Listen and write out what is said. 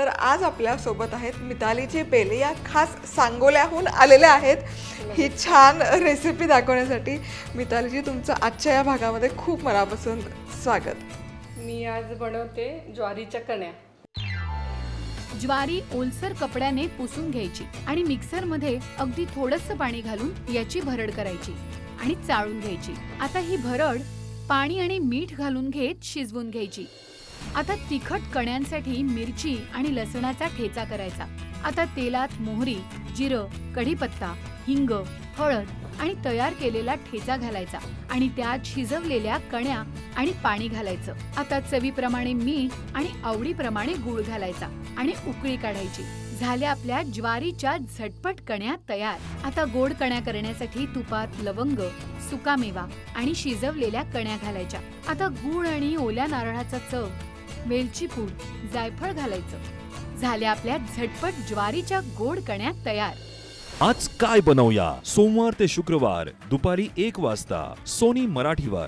तर आज आपल्यासोबत आहेत मितालीचे बेले या खास सांगोल्याहून आलेल्या आहेत. ही छान रेसिपी दाखवण्यासाठी. मितालीजी तुमचं आजच्या या भागामध्ये खूप मनापासून स्वागत. मी आज बनवते ज्वारीच्या कण्या. ज्वारी ओलसर कपड्याने पुसून घ्यायची आणि मिक्सरमध्ये अगदी थोडंसं पाणी घालून याची भरड करायची आणि चाळून घ्यायची. आता ही भरड पाणी आणि मीठ घालून घेत शिजवून घ्यायची. आता तिखट कण्यांसाठी मिरची आणि लसणाचा ठेचा करायचा. आता तेलात मोहरी जिरं कढीपत्ता हिंग हळद आणि तयार केलेला ठेचा घालायचा आणि त्यात शिजवलेल्या कण्या आणि पाणी घालायचं. आता चवीप्रमाणे मीठ आणि आवडीप्रमाणे गूळ घालायचा आणि उकळी काढायची. झाल्या आपल्या ज्वारीच्या झटपट कण्या तयार. आता गोड कण्या करण्यासाठी तुपात लवंग सुकामेवा आणि शिजवलेल्या कण्या घालायच्या. आता गूळ आणि ओल्या नारळाचा चव. वेलची पूड जायफळ घालायचं. झाल्या आपल्या झटपट ज्वारीच्या गोड कण्या तयार. आज काय बनवूया? सोमवार ते शुक्रवार दुपारी एक वाजता सोनी मराठीवर.